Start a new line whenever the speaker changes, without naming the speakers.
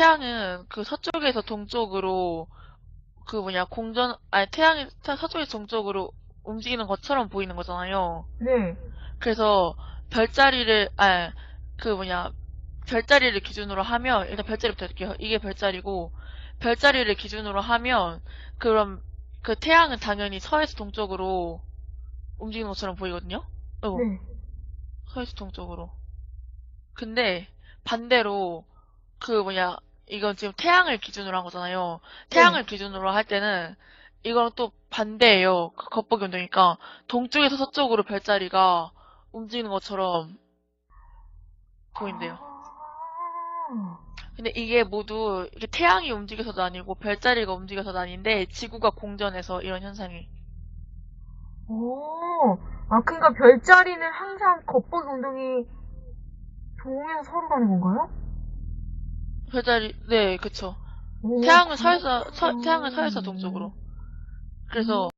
태양은 그 서쪽에서 동쪽으로 그 뭐냐 공전 아니 태양이 태- 서쪽에서 동쪽으로 움직이는 것처럼 보이는 거잖아요.
네.
그래서 별자리를 아그 뭐냐 별자리를 기준으로 하면 일단 별자리부터 할게요. 이게 별자리고 별자리를 기준으로 하면 그럼 그 태양은 당연히 서에서 동쪽으로 움직이는 것처럼 보이거든요. 어,
네.
서에서 동쪽으로. 근데 반대로 그 뭐냐 이건 지금 태양을 기준으로 한 거잖아요. 태양을 기준으로 할 때는 이거랑 또 반대예요. 그 겉보기 운동이니까 동쪽에서 서쪽으로 별자리가 움직이는 것처럼 보인대요.
아.
근데 이게 모두 이게 태양이 움직여서도 아니고 별자리가 움직여서도 아닌데 지구가 공전해서 이런 현상이.
오. 아, 그러니까 별자리는 항상 겉보기 운동이 동에서 서로 가는 건가요?
별자리 네 그쵸.
오,
태양은 서에서 서. 태양은 서에서 동쪽으로. 그래서